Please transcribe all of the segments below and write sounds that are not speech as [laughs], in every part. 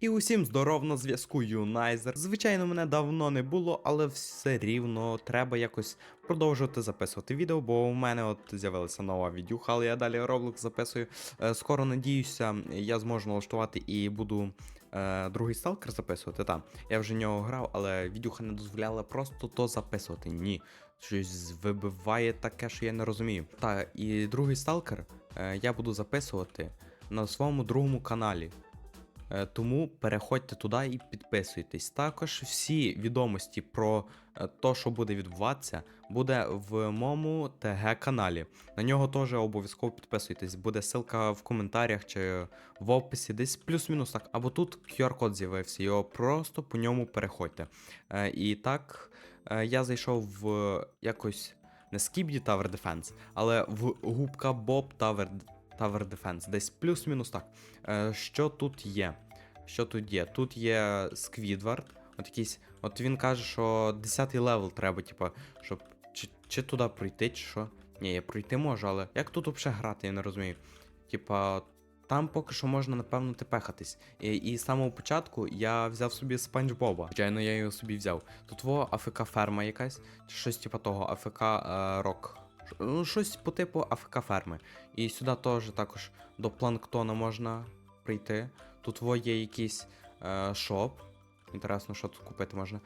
І усім здоров на зв'язку Юнайзер. Звичайно, мене давно не було, але все рівно треба якось продовжувати записувати відео, бо у мене от з'явилася нова відюха, але я далі Roblox записую. Е, Скоро надіюся, я зможу налаштувати і буду е, другий сталкер записувати. Та я вже нього грав, але відюха не дозволяла просто то записувати. Ні. Щось вибиває таке, що я не розумію. Та, і другий сталкер е, я буду записувати на своєму другому каналі. Е, Тому переходьте туди і підписуйтесь. Також всі відомості про е, то, що буде відбуватися, буде в моєму ТГ-каналі. На нього теж обов'язково підписуйтесь. Буде ссылка в коментарях чи в описі, десь плюс-мінус так. Або тут QR-код з'явився, його просто по ньому переходьте. Е, І так, е, я зайшов в якось не Skibidi Tower Defense, але в губка Bob Tower Tower Defense, десь плюс-мінус так. Що тут є? Що тут є? Тут є Сквідвард. От якийсь. От він каже, що 10 левел треба, типа, щоб чи, чи туди пройти, чи що. Ні, я пройти можу, але як тут взагалі грати, я не розумію. Типа, там поки що можна, напевно, тепехатись. І, і з самого початку я взяв собі Спанч Боба. Звичайно, я його собі взяв. Тут во АФК ферма якась, чи щось типа того, АФК е, Рок. Ну, щось по типу АФК ферми. І сюди теж також до планктона можна прийти. Тут є якийсь е, шоп. Інтересно, що тут купити можна.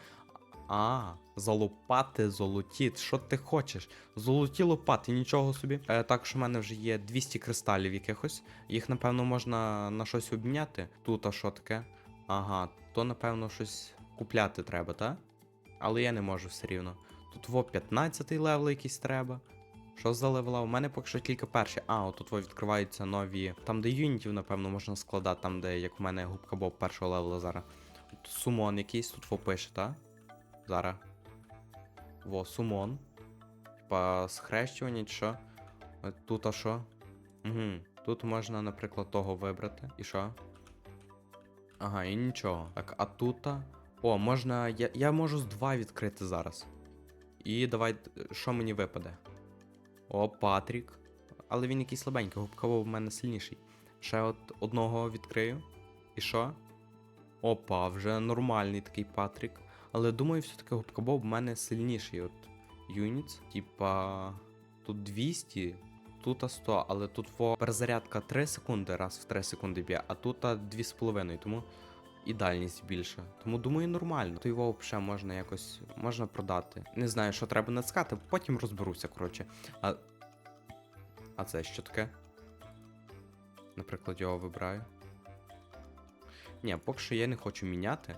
А, за лопати золоті. Що ти хочеш? Золоті лопати, нічого собі. Е, також у мене вже є 200 кристалів якихось. Їх, напевно, можна на щось обміняти. Тут а що таке? Ага, то, напевно, щось купляти треба, так? Але я не можу все рівно. Тут во 15 левел якийсь треба. Що за левела? У мене поки що тільки перші. А, от тут відкриваються нові. Там, де юнітів, напевно, можна складати, там, де як у мене губка Боб першого левела зараз. Сумон якийсь, тут во пише, так? Зараз. Во, сумон. Типа схрещування чи що. Тут а що? Угу. Тут можна, наприклад, того вибрати. І що? Ага, і нічого. Так, а тут. О, можна. Я, я можу з два відкрити зараз. І давай, що мені випаде? О, Патрік. Але він якийсь слабенький, губково в мене сильніший. Ще от одного відкрию. І що? Опа, вже нормальний такий Патрік. Але думаю, все-таки губкобоб в мене сильніший. От Юніц. Типа. Тут 200, тут 100, але тут перезарядка 3 секунди, раз в 3 секунди б'є, а тут 2,5, тому і дальність більша. Тому думаю, нормально. То його взагалі можна якось можна продати. Не знаю, що треба натискати, потім розберуся, коротше. А, а це що таке? Наприклад, його вибираю. Ні, поки що я не хочу міняти.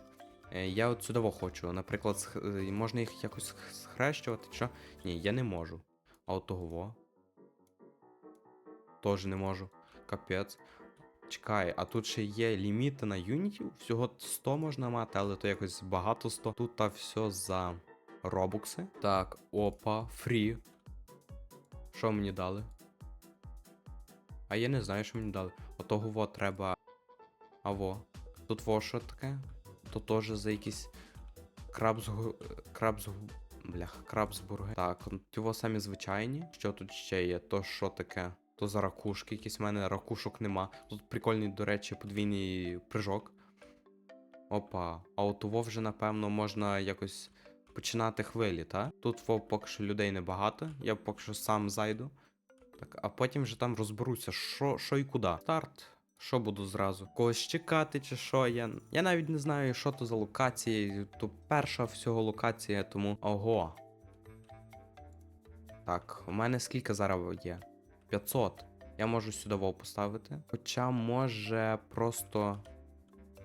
Е, Я от сюди хочу. Наприклад, е, можна їх якось схрещувати, що? Ні, я не можу. А от того во. Тоже не можу. Капець. Чекай, а тут ще є ліміти на юнітів. Всього 100 можна мати, але то якось багато 100. Тут та все за робокси. Так, опа, фрі. Що мені дали? А я не знаю, що мені дали. Отого во треба. А во. Тут во що таке? То теж за якісь крабс... крабс... Блях, крабсбурги. Так, його самі звичайні. Що тут ще є? То що таке? То за ракушки, якісь в мене ракушок нема. Тут прикольний, до речі, подвійний прыжок. Опа. А от того вже, напевно, можна якось починати хвилі, та? Тут во поки що людей небагато. Я поки що сам зайду. Так, а потім вже там розберуся, що, що і куди. Старт. Що буду зразу? Когось чекати чи що? Я, я навіть не знаю, що то за локації. То перша всього локація, тому. Ого. Так, у мене скільки зараз є? 500. Я можу сюди вов поставити. Хоча може просто.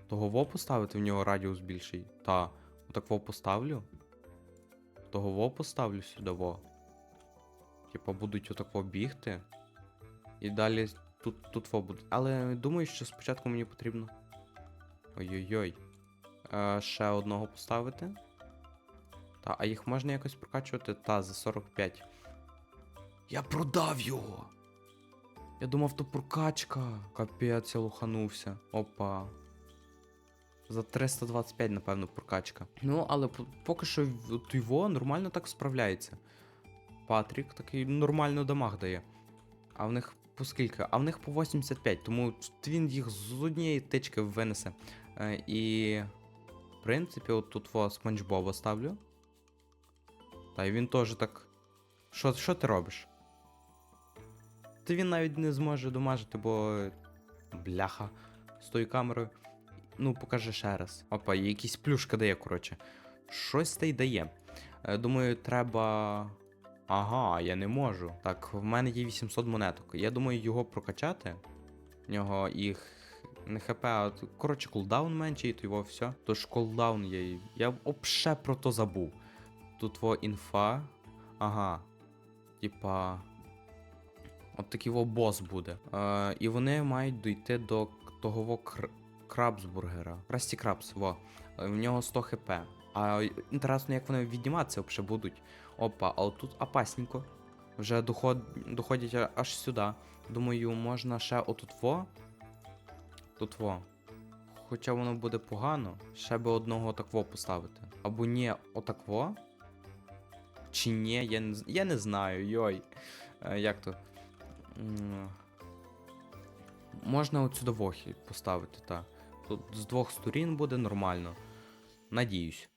Того вов поставити в нього радіус більший. Та, отак вов поставлю. Того вов поставлю сюди во. Типа будуть отак во бігти. І далі тут, тут во буде. Але думаю, що спочатку мені потрібно. Ой-ой-ой. Е, ще одного поставити. Та, а їх можна якось прокачувати? Та, за 45. Я продав його. Я думав, то прокачка. Капець, я луханувся. Опа. За 325, напевно, прокачка. Ну, але поки що його нормально так справляється. Патрік такий нормально дамаг дає. А в них по скільки? А в них по 85, тому він їх з однієї тички винесе. Е, і, в принципі, от тут Спанч Боба ставлю. Та й він теж так. Що ти робиш? Та він навіть не зможе домажити, бо. Бляха. З тою камерою. Ну, покажи ще раз. Опа, якісь плюшка дає, коротше. Щось та й дає. Е, Думаю, треба. Ага, я не можу. Так, в мене є 800 монеток. Я думаю, його прокачати. В нього їх не хп, а от, коротше, кулдаун менший, то його все. Тож кулдаун є. Я вообще про то забув. Тут во інфа. Ага. Типа. От такий бос буде. Е, і вони мають дійти до того кр... крабсбургера. Красті крабс, во. Е, В нього 100 хп. А інтересно, як вони відніматися взагалі будуть. Опа, а тут опасненько. Вже доход... доходять аж сюди. Думаю, можна ще отут во. Тут во. Хоча воно буде погано, ще би одного такво поставити. Або ні, отакво. Чи ні, я не, я не знаю, йой. Е, як то? Можна отсюди вохи поставити, так. Тут з двох сторін буде нормально. Надіюсь.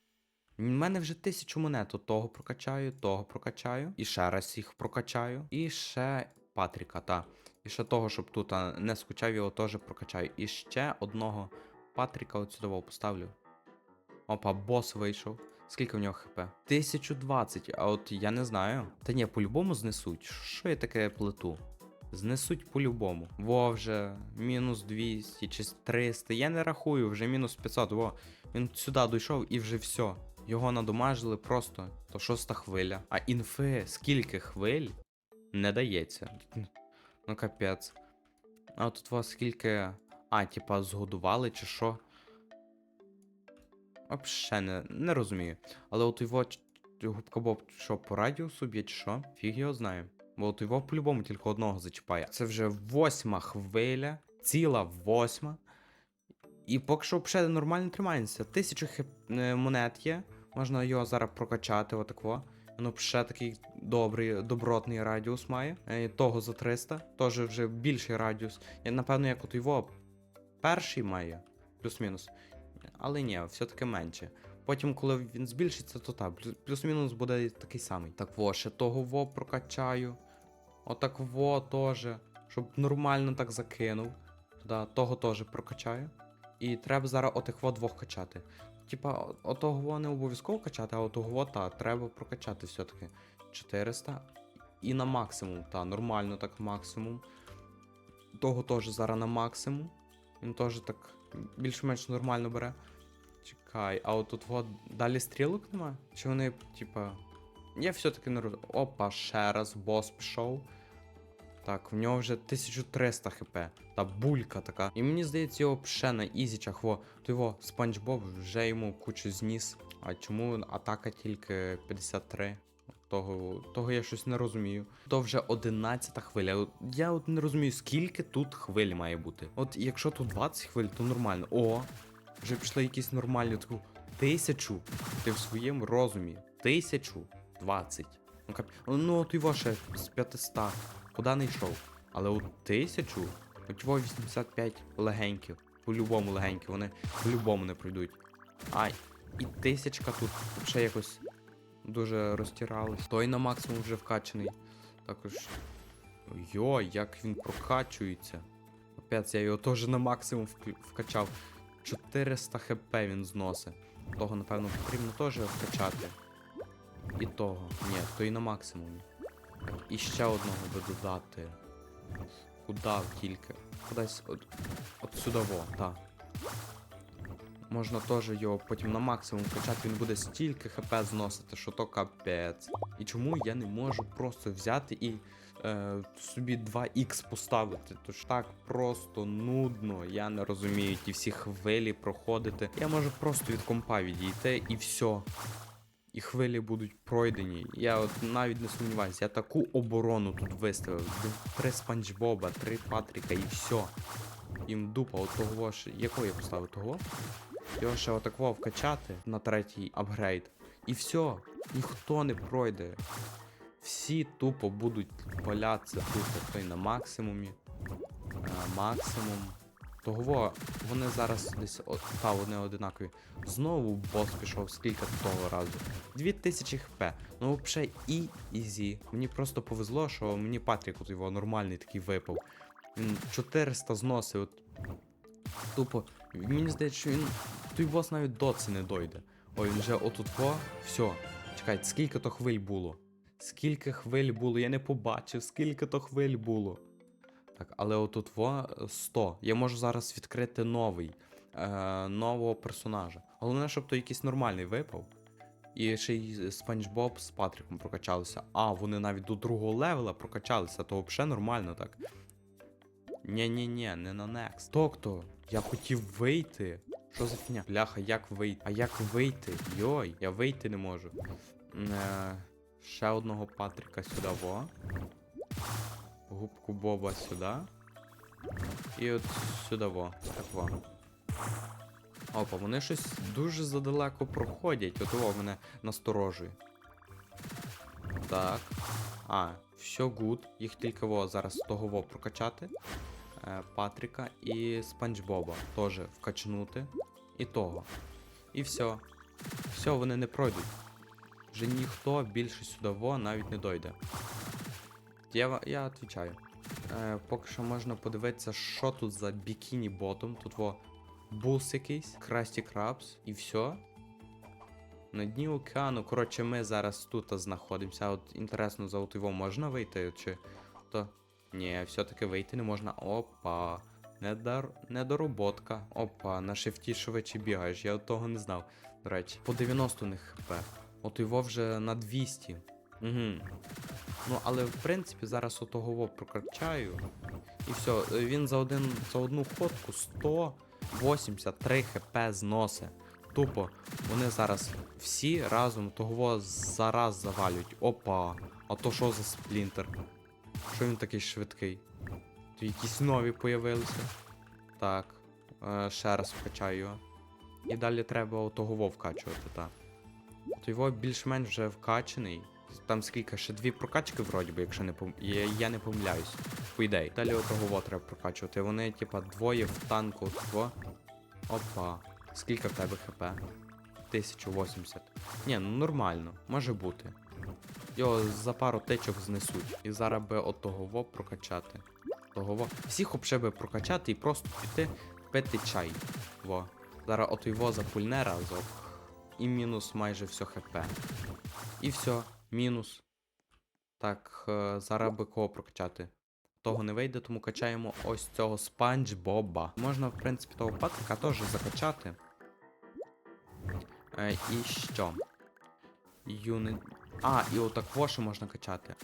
У мене вже тисячу монет. От Того прокачаю, того прокачаю. І ще раз їх прокачаю. І ще Патріка, та. І ще того, щоб тут а, не скучав, його теж прокачаю. І ще одного Патріка от поставлю. Опа, бос вийшов. Скільки в нього хп? 1020, а от я не знаю. Та ні, по-любому знесуть. Що я таке плету? Знесуть по-любому. Во вже мінус 200 чи 300. Я не рахую, вже мінус 500. Во, він сюди дійшов і вже все. Його надомажили просто. То шоста хвиля. А інфи, скільки хвиль не дається. Ну капець. А тут вас скільки. А, типа, згодували чи що? Вообще не, не розумію. Але от його губка Боб що по радіусу б'є чи що? Фіг його знає. Бо от його по-любому тільки одного зачіпає. Це вже восьма хвиля, ціла восьма. І поки що взагалі нормально тримається. Тисячу хип... е, монет є. Можна його зараз прокачати, отакво. Воно ще такий добрий, добротний радіус має. Е, Того за 300. Теж вже більший радіус. Я, напевно, як от його перший має, плюс-мінус. Але ні, все-таки менше. Потім, коли він збільшиться, то так, плюс- плюс-мінус буде такий самий. Так во, ще того во прокачаю. Отак во теж. Щоб нормально так закинув. Туди, того теж прокачаю. І треба зараз отих во двох качати. Типа, отого во не обов'язково качати, а отого во та треба прокачати все-таки. 400. І на максимум, та, нормально так максимум. Того теж зараз на максимум. Він теж так більш-менш нормально бере. Чекай, а от тут от далі стрілок нема? Чи вони, типа. Я все-таки не роз... Опа, ще раз бос пішов. Так, в нього вже 1300 хп. Та булька така. І мені здається, його ще на ізічах. Во, то його Спанч Боб вже йому кучу зніс. А чому атака тільки 53? Того, того я щось не розумію. То вже 11 хвиля. Я от не розумію, скільки тут хвиль має бути. От якщо тут 20 хвиль, то нормально. О, вже пішли якісь нормальні таку. Тисячу. Ти в своєму розумі. Тисячу. Двадцять. Ну, кап... ну от його ще з 500. Куди не йшов? Але от тисячу. От його 85 легеньких. По-любому легенькі, вони по-любому не пройдуть. Ай, і тисячка тут ще якось дуже розтирались. Той на максимум вже вкачаний. Також. Йой, як він прокачується. Капець, я його теж на максимум вкачав. 400 хп він зносить. Того, напевно, потрібно теж вкачати. І того. Ні, то і на максимумі. І ще одного би додати. Куда тільки? Кудись от, от сюди во, так. Можна теж його потім на максимум качати, він буде стільки хп зносити, що то капець. І чому я не можу просто взяти і е, собі 2х поставити? Тож так просто нудно, я не розумію ті всі хвилі проходити. Я можу просто від компа відійти і все. І хвилі будуть пройдені. Я от навіть не сумніваюся, я таку оборону тут виставив. Три спанч Боба, три Патріка і все. Їм дупа, от того ж. Якого я поставив того? Його ще отакого вкачати на третій апгрейд. І все, ніхто не пройде. Всі тупо будуть валятися тут, на максимумі. Е, максимум. Того вони зараз десь о, та вони одинакові. Знову бос пішов скільки того разу. 2000 хп. Ну взагалі і ізі. Мені просто повезло, що мені Патрік от його нормальний такий випав. Він 400 зносив. От, тупо. Мені здається, що він. Той бос навіть до це не дойде. Ой, він вже отут во. Все. Чекайте, скільки то хвиль було? Скільки хвиль було? Я не побачив, скільки то хвиль було. Так, але отут во е, 100. Я можу зараз відкрити новий. Е, нового персонажа. Головне, щоб то якийсь нормальний випав. І ще й Спанч Боб з Патріком прокачалися. А, вони навіть до другого левела прокачалися, то взагалі нормально так. Ні-ні-ні, не на next. Тобто, я хотів вийти. Що за фігня? Бляха, як вийти? А як вийти? Йой, я вийти не можу. Е, ще одного Патріка сюди, во. Губку Боба сюди. І от сюди во. Так во. Опа, вони щось дуже задалеко проходять. От о, мене насторожує. Так. А, все гуд. Їх тільки во зараз того во прокачати. Е, Патріка і Спанч Боба теж вкачнути. І того. І все. Все, вони не пройдуть. Вже ніхто більше сюди во навіть не дойде. Я, я відповідаю. Е, поки що можна подивитися, що тут за бікіні ботом. Тут во бус якийсь, Красті Крабс і все. На дні океану. Коротше, ми зараз тут знаходимося. От інтересно, за його можна вийти? Чи то. Ні, все-таки вийти не можна. Опа. Недор... Недороботка. Опа, на шифті швидше бігаєш, я того не знав. До речі, по 90 у них хп. От його вже на 200. Угу. Ну, але в принципі зараз отогово прокачаю. І все, він за один за одну ходку 183 хп зноси. Тупо, вони зараз всі разом того зараз завалюють. Опа. А то що за сплінтер? Що він такий швидкий? То якісь нові появилися. Так. Е, ще раз вкачаю його. І далі треба отого вкачувати, так. То його більш-менш вже вкачаний. Там скільки, ще дві прокачки вроді би, якщо не пом... я, я не помиляюсь. По ідеї. Далі отого во треба прокачувати. Вони, типа, двоє в танку того. Опа. Скільки в тебе хп? 1080. Ні, ну нормально, може бути. Його за пару течок знесуть. І зараз би отого во прокачати. Того во. Всіх обше би прокачати і просто піти пити чай. Во. Зараз от його запульне разок. І мінус майже все хп. І все, мінус. Так, е, зараз би кого прокачати. Того не вийде, тому качаємо ось цього спанч Боба. Можна, в принципі, того патрика теж закачати. Е, і що? Юни. А, і отак воше можна качати.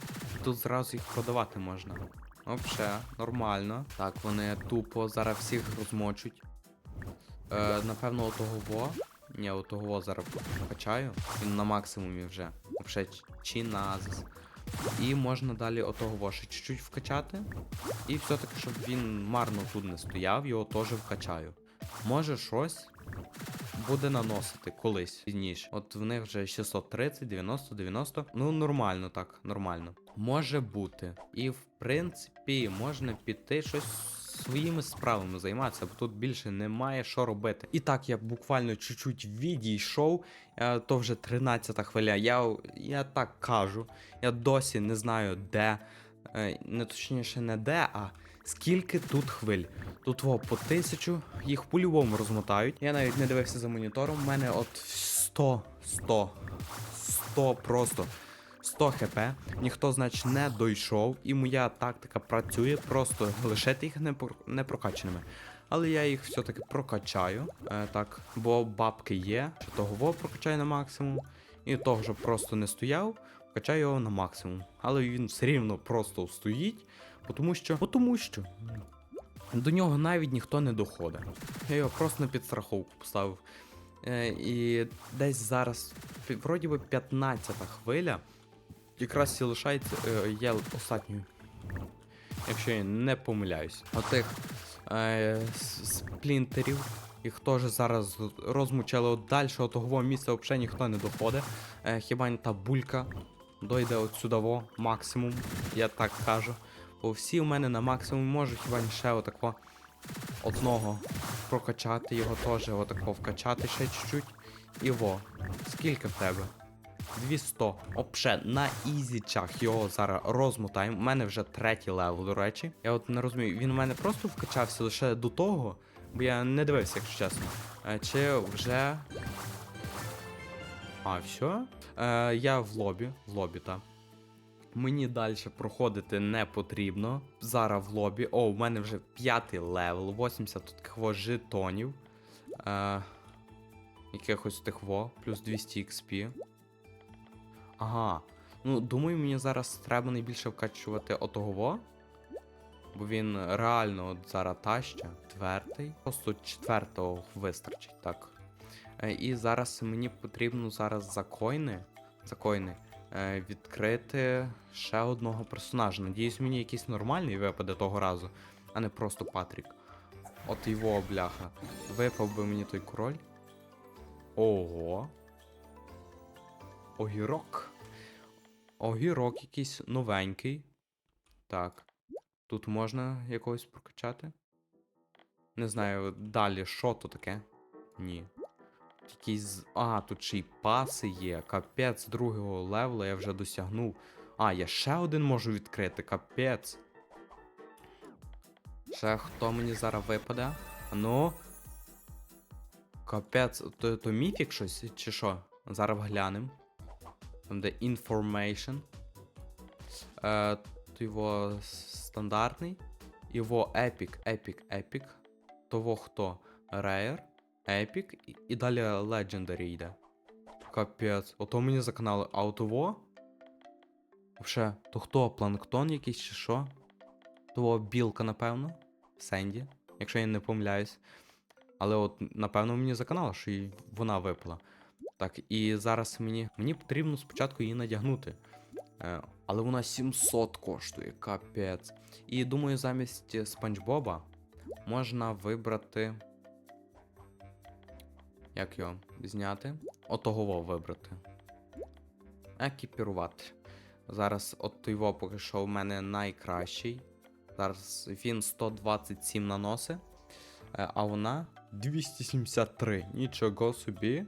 Тут зразу їх продавати можна. Вообще, нормально. Так, вони тупо зараз всіх розмочуть. Е, напевно, отого во. Ні, отого во зараз качаю. Він на максимумі вже. Вообще, чи назис. І можна далі отого ще чуть-чуть вкачати. І все-таки, щоб він марно тут не стояв, його теж вкачаю. Може щось буде наносити колись пізніше. От в них вже 630, 90, 90. Ну, нормально так, нормально. Може бути. І в принципі, можна піти щось своїми справами займатися, бо тут більше немає що робити. І так, я буквально чуть-чуть відійшов. Е, то вже 13-та хвиля. Я, я так кажу. Я досі не знаю, де. Е, не точніше, не де, а скільки тут хвиль. Тут во по тисячу, їх по-любому розмотають. Я навіть не дивився за монітором. У мене от 100, 100, 100 просто. 100 хп, ніхто, значить, не дойшов, і моя тактика працює, просто лишити їх не, прокачаними. Але я їх все-таки прокачаю. Е, так, бо бабки є, що того прокачаю на максимум. І того, щоб просто не стояв, качаю його на максимум. Але він все рівно просто стоїть, тому що. тому що. До нього навіть ніхто не доходить. Я його просто на підстраховку поставив. Е, і десь зараз, вроді би 15 хвиля. Якраз і лишається е, є останньою. Якщо я не помиляюсь. Отих е, сплінтерів. Їх теж зараз розмучили от далі, от того місця взагалі ніхто не доходить. Е, хіба не та булька дойде от сюди максимум, я так кажу. Бо всі у мене на максимум можуть хіба не ще отако одного прокачати його теж, отако вкачати ще чуть-чуть. І во. Скільки в тебе? 200. Опше, на ізічах його зараз розмотаємо. У мене вже третій левел, до речі. Я от не розумію, він у мене просто вкачався лише до того, бо я не дивився, якщо чесно. Е, Чи вже. А, все? Е, я в лобі, в лобі, так. Мені далі проходити не потрібно. Зараз в лобі. О, в мене вже п'ятий левел, 80 тут такого жетонів. Е, якихось тих во, плюс 200 XP. Ага. Ну, думаю, мені зараз треба найбільше вкачувати отого. Бо він реально от зараз таща. Четвертий. Просто четвертого вистачить, так. Е, І зараз мені потрібно зараз за коїни. За коїни е, відкрити ще одного персонажа. Надіюсь, мені якийсь нормальний випаде того разу, а не просто Патрік. От його бляха. Випав би мені той король. Ого. Огірок. Огірок якийсь новенький. Так. Тут можна якогось прокачати? Не знаю, далі, що то таке? Ні. Якийсь. А, тут ще й паси є. Капець другого левела я вже досягнув. А, я ще один можу відкрити, капець. Ще хто мені зараз випаде? Ну. Капець, то, то міфік щось, чи що? Зараз глянем. Там де information. Е, то його стандартний. Його epic, epic, epic. Того хто? Rare, epic і, і далі legendary йде. Капець. Ото мені заканали. А от того? Вообще, то хто? Планктон якийсь чи що? Того білка, напевно. Сенді, якщо я не помиляюсь. Але от, напевно, мені заканало, що і вона випала. Так, і зараз мені мені потрібно спочатку її надягнути. Е, але вона 700 коштує, капець. І думаю, замість Спанч Боба можна вибрати. Як його зняти? Отогово вибрати. Екіпірувати. Зараз от його поки що в мене найкращий. Зараз він 127 наносить, е, а вона 273. Нічого собі.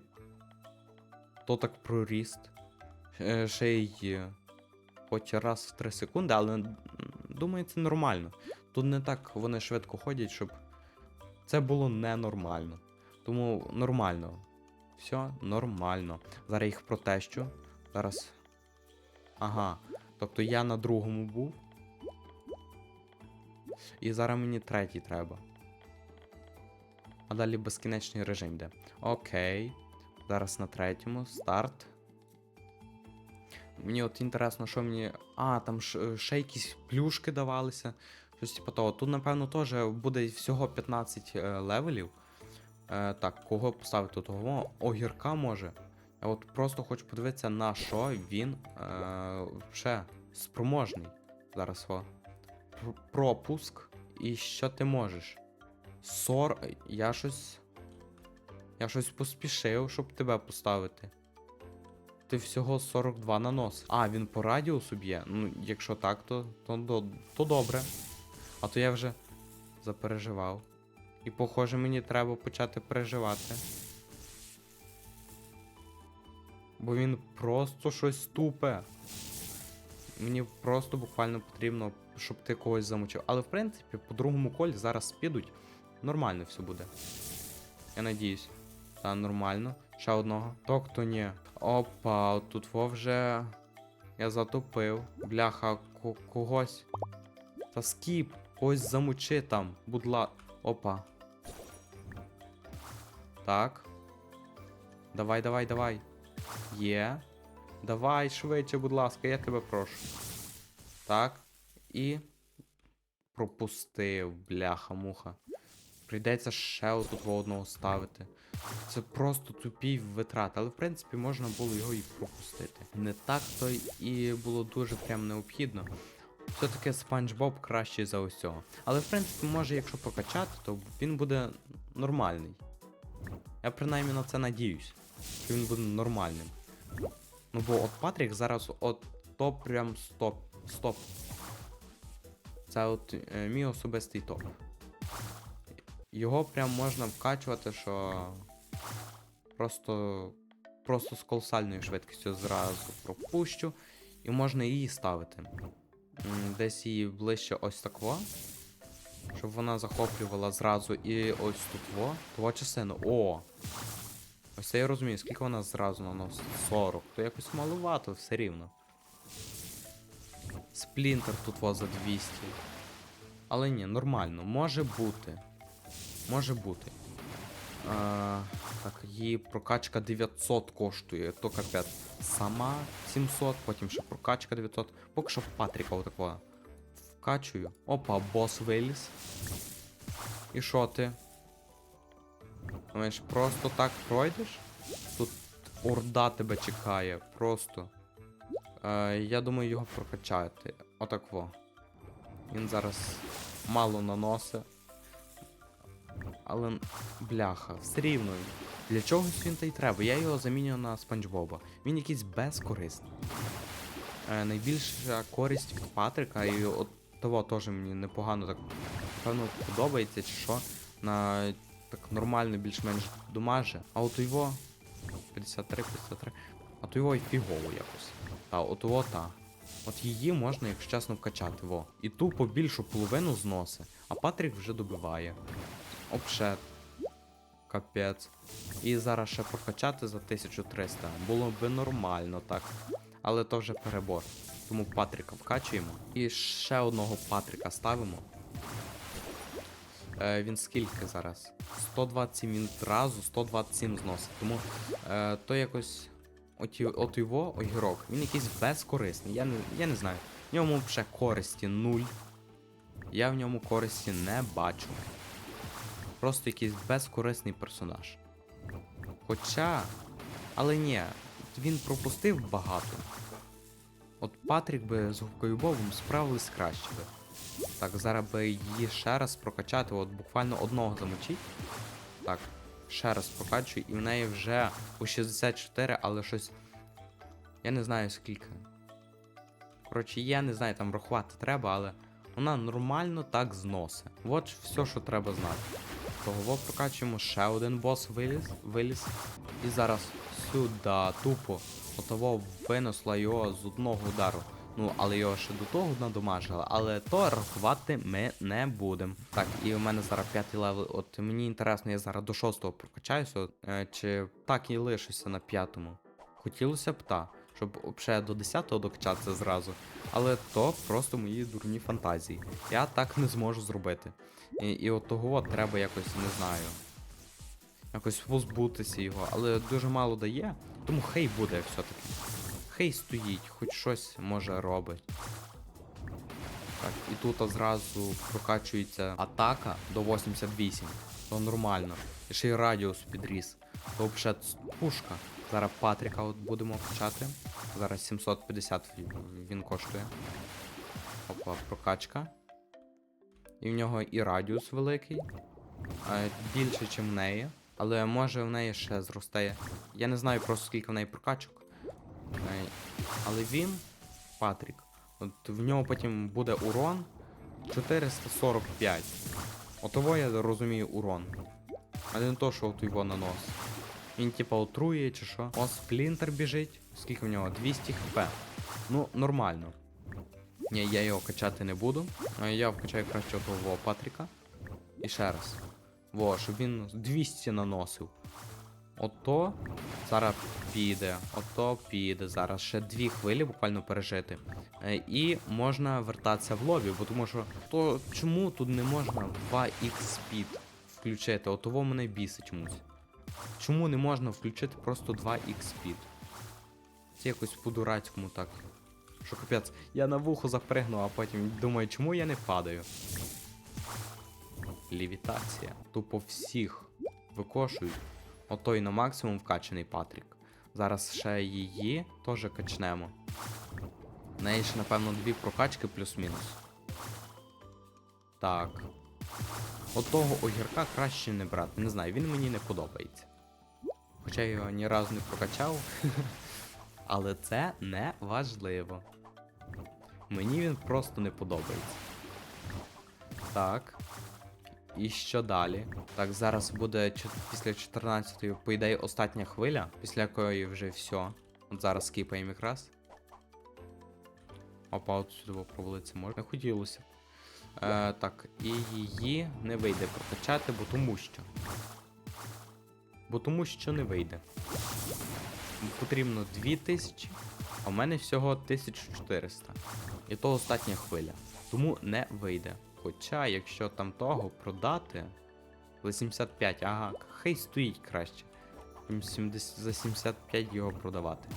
То так проріст. Е, Ще й е, хоч раз в 3 секунди, але думаю, це нормально. Тут не так вони швидко ходять, щоб це було ненормально. Тому нормально. Все нормально. Зараз їх протещу. Зараз. Ага. Тобто я на другому був. І зараз мені третій треба. А далі безкінечний режим йде. Окей. Зараз на третьому. Старт. Мені от інтересно, що мені. А, там ще якісь плюшки давалися. Щось типу того. Тут, напевно, теж буде всього 15 е, левелів. Е, так, кого поставити того? Огірка може. Я от просто хочу подивитися, на що він е, ще спроможний. Зараз о. Пропуск. І що ти можеш? Сор. Я щось. Я щось поспішив, щоб тебе поставити. Ти всього 42 нанос. А, він по радіусу б'є. Ну, якщо так, то, то, то, то добре. А то я вже запереживав. І, похоже, мені треба почати переживати. Бо він просто щось тупе. Мені просто буквально потрібно, щоб ти когось замочив. Але в принципі, по другому колі зараз підуть. Нормально все буде. Я надіюсь. Та нормально. Ще одного. Тобто ні. Опа, тут во вже. Я затопив. Бляха, ко- когось. Та скіп. Когось замучи там. Будь ла. Опа. Так. Давай, давай, давай. Є. Давай швидше, будь ласка, я тебе прошу. Так. І. Пропустив, бляха-муха. Прийдеться ще отут одного ставити. Це просто тупі витрати, але в принципі можна було його і пропустити. Не так то і було дуже прям необхідно. Все-таки Спанч Боб кращий за усього. Але в принципі, може, якщо прокачати, то він буде нормальний. Я принаймні на це надіюсь, що він буде нормальним. Ну бо от Патрік зараз от топ прям стоп. Стоп. Це от е, мій особистий топ. його прям можна вкачувати, що просто, просто з колосальною швидкістю зразу пропущу, і можна її ставити. Десь її ближче ось такво. Щоб вона захоплювала зразу і ось тут во, того частину. О! Ось це я розумію, скільки вона зразу наносить? 40. То якось малувато все рівно. Сплінтер тут во за 200. Але ні, нормально, може бути. Може бути. Так, її прокачка 900 коштує, то капець. Сама 700, потім ще прокачка 900. Поки що Патріка отакого вкачую. Опа, бос виліз. І що ти? Думаєш, просто так пройдеш? Тут орда тебе чекає, просто. Е, я думаю, його прокачати. Отак во. Він зараз мало наносить. Але, бляха, все рівно. Для чогось він та й треба. Я його замінюю на Спанч Боба. Він якийсь безкорисний. Е, найбільша користь від Патрика, і от того теж мені непогано так певно подобається, чи що. На так нормально більш-менш домаже. А от його 53, 53. А то його й фігово якось. Та, от його та. От її можна, якщо чесно, вкачати, во. І тупо більшу половину зносить, а Патрік вже добиває. Обшет. Капець. І зараз ще прокачати за 1300. Було би нормально так. Але то вже перебор. Тому Патріка вкачуємо. І ще одного Патріка ставимо. Е, він скільки зараз? 127 він зразу 127 зносить. Тому е, то якось. От, от його огірок, він якийсь безкорисний. Я не, я не знаю. В ньому вже користі нуль. Я в ньому користі не бачу. Просто якийсь безкорисний персонаж. Хоча. Але ні, він пропустив багато. От Патрік би з губкою Бобом справились краще би. Так, зараз би її ще раз прокачати, от буквально одного замочить. Так, ще раз прокачую, і в неї вже у 64, але щось. Я не знаю скільки. Коротше, я не знаю, там рахувати треба, але вона нормально так зносить. От все, що треба знати. Того прокачуємо ще один бос виліз, виліз. І зараз сюди тупо отого винесла його з одного удару. Ну, але його ще до того надомажила, але то рахувати ми не будемо. Так, і у мене зараз п'ятий левел. От мені інтересно, я зараз до шостого прокачаюся, е, чи так і лишуся на п'ятому. Хотілося б та, щоб ще до 10-го докачатися зразу. Але то просто мої дурні фантазії. Я так не зможу зробити. І, і от того треба якось, не знаю. Якось позбутися його, але дуже мало дає, тому хей буде все-таки. Хей стоїть, хоч щось може робить. Так, і тут зразу прокачується атака до 88. То нормально. І ще й радіус підріс. То взагалі пушка. Зараз Патріка от будемо качати. Зараз 750 він- коштує. Опа, прокачка. І в нього і радіус великий. Більше, ніж в неї. Але може в неї ще зростає. Я не знаю просто скільки в неї прокачок. Е, Але він, Патрік, от в нього потім буде урон 445. Отого я розумію урон. А не то, що от його нанос. Він типа отрує чи що. О, сплінтер біжить. Скільки в нього? 200 хп. Ну, нормально. Ні, я його качати не буду. Я вкачаю краще того Патріка. І ще раз. Во, щоб він 200 наносив. Ото зараз піде, ото піде. Зараз ще дві хвилі буквально пережити. Е, І можна вертатися в лобі, бо тому що то чому тут не можна 2х speed включити? Отого мене бісить чомусь. Чому не можна включити просто 2х speed? Це якось по-дурацькому так. Що капець, я на вухо запригну, а потім думаю, чому я не падаю. Лівітація. Тупо всіх викошують. Отой на максимум вкачаний Патрік. Зараз ще її теж качнемо. В неї ще, напевно, дві прокачки плюс-мінус. Так. Отого огірка краще не брати. Не знаю, він мені не подобається. Хоча я його ні разу не прокачав. [laughs] Але це не важливо. Мені він просто не подобається. Так. і що далі? Так, зараз буде після 14-ї, по ідеї, остання хвиля, після якої вже все. От зараз скіпаємо якраз. Опа, от сюди провалитися можна. Не хотілося. Е, так, і її не вийде прокачати, бо тому що. Бо тому що не вийде. Потрібно 2000, а в мене всього 1400. І то остання хвиля. Тому не вийде. Хоча, якщо там того продати за 75, ага, хай стоїть краще. 70 За 75 його продавати.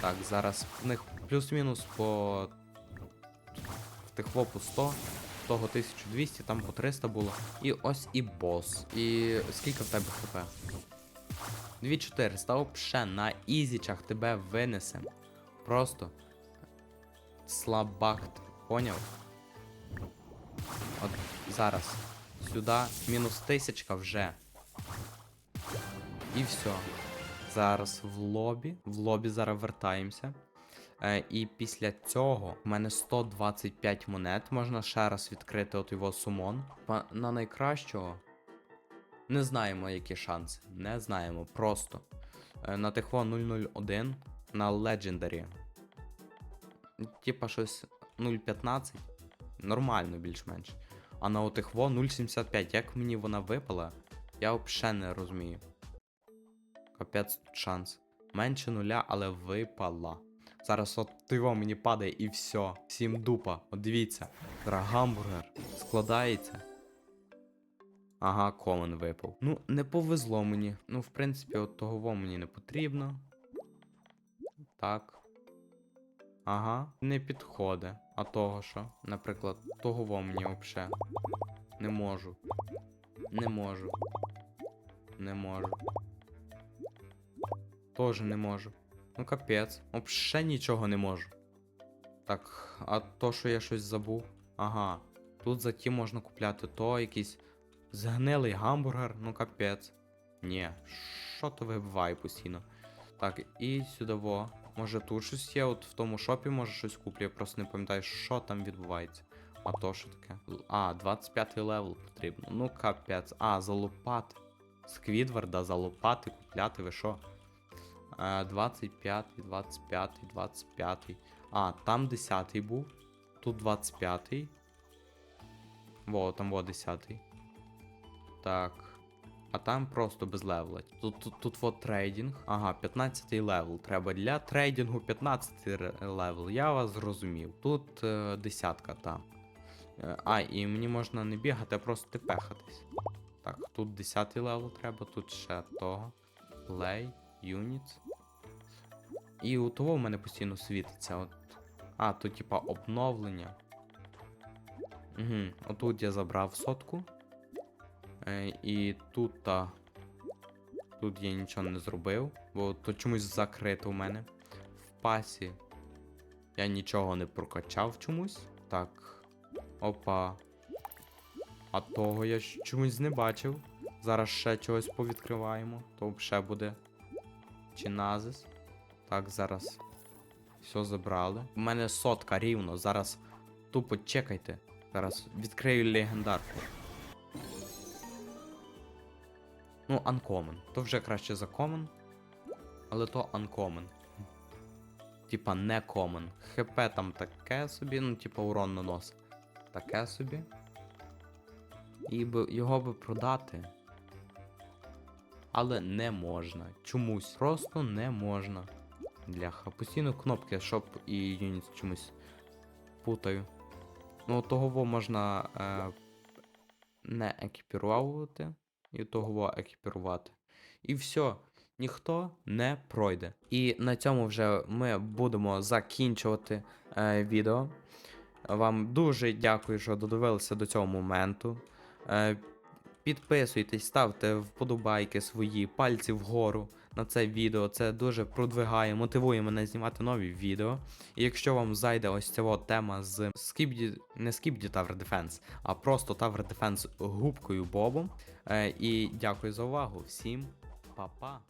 Так, зараз в них плюс-мінус по. В тих по 100, того 1200, там по 300 було. І ось і бос. І скільки в тебе хп? 2400, вообще на ізічах тебе винесем. Просто слабак, поняв? От зараз. Сюди мінус тисячка вже. І все. Зараз в лобі. В лобі зараз вертаємося. Е, і після цього в мене 125 монет. Можна ще раз відкрити от його сумон. На найкращого. Не знаємо, які шанси. Не знаємо. Просто. Е, на Тихво 001 на Legendary. Типа щось 0.15. Нормально більш-менш. А на Отихво 0.75. Як мені вона випала, я взагалі не розумію. Капець тут шанс. Менше нуля, але випала. Зараз от тиво мені падає і все. Всім дупа. От дивіться. Зараз гамбургер складається. Ага, комен випав. Ну, не повезло мені. Ну, в принципі, от того мені не потрібно. Так. Ага, не підходить. А того що? Наприклад, того мені взагалі. Не можу. Не можу. Не можу. Тоже не можу. Ну капець. Взагалі нічого не можу. Так, а то, що я щось забув. Ага. Тут за ті можна купляти то якийсь згнилий гамбургер, ну капець. Ні, що то вибиває постійно. Так, і сюди во. Може тут щось є, от в тому шопі може щось куплю, я просто не пам'ятаю, що там відбувається. А то що таке? А, 25 левел потрібно. Ну капець. А, залупати. Сквідварда залупати, купляти, ви що? Е, 25, 25, 25. А, там 10 був. Тут 25. Во, там во 10. Так. А там просто без левела. Тут, тут, тут вот трейдинг. Ага, 15 левел. Треба для трейдингу 15 левел. Я вас зрозумів. Тут е, десятка там. Е, а, і мені можна не бігати, а просто тепехатись. Так, тут 10 левел треба, тут ще того. Play, Units. І у того в мене постійно світиться. От. А, тут типа обновлення. Угу. Отут я забрав сотку. Е, і тут та. Тут я нічого не зробив, бо тут чомусь закрито у мене. В пасі я нічого не прокачав чомусь. Так. Опа. А того я чомусь не бачив. Зараз ще чогось повідкриваємо. То ще буде. Чи назис. Так, зараз. Все забрали. У мене сотка рівно. Зараз тупо чекайте. Зараз відкрию легендарку. Ну, uncommon. То вже краще за common. Але то uncommon. Типа не common. ХП там таке собі, ну, типа урон наносить. Таке собі. І би, його би продати. Але не можна. Чомусь. Просто не можна. Бляха. Постійно кнопки, щоб і юніт чомусь путаю. Ну, того можна е, не екіпірувати, і того екіпірувати. І все, ніхто не пройде. І на цьому вже ми будемо закінчувати е, відео. Вам дуже дякую, що додивилися до цього моменту. Е, підписуйтесь, ставте вподобайки свої, пальці вгору на це відео. Це дуже продвигає, мотивує мене знімати нові відео. І якщо вам зайде ось ця тема з Скібді, не Скібді Tower Defense, а просто Tower Defense губкою Бобом. Е, і дякую за увагу. Всім па-па!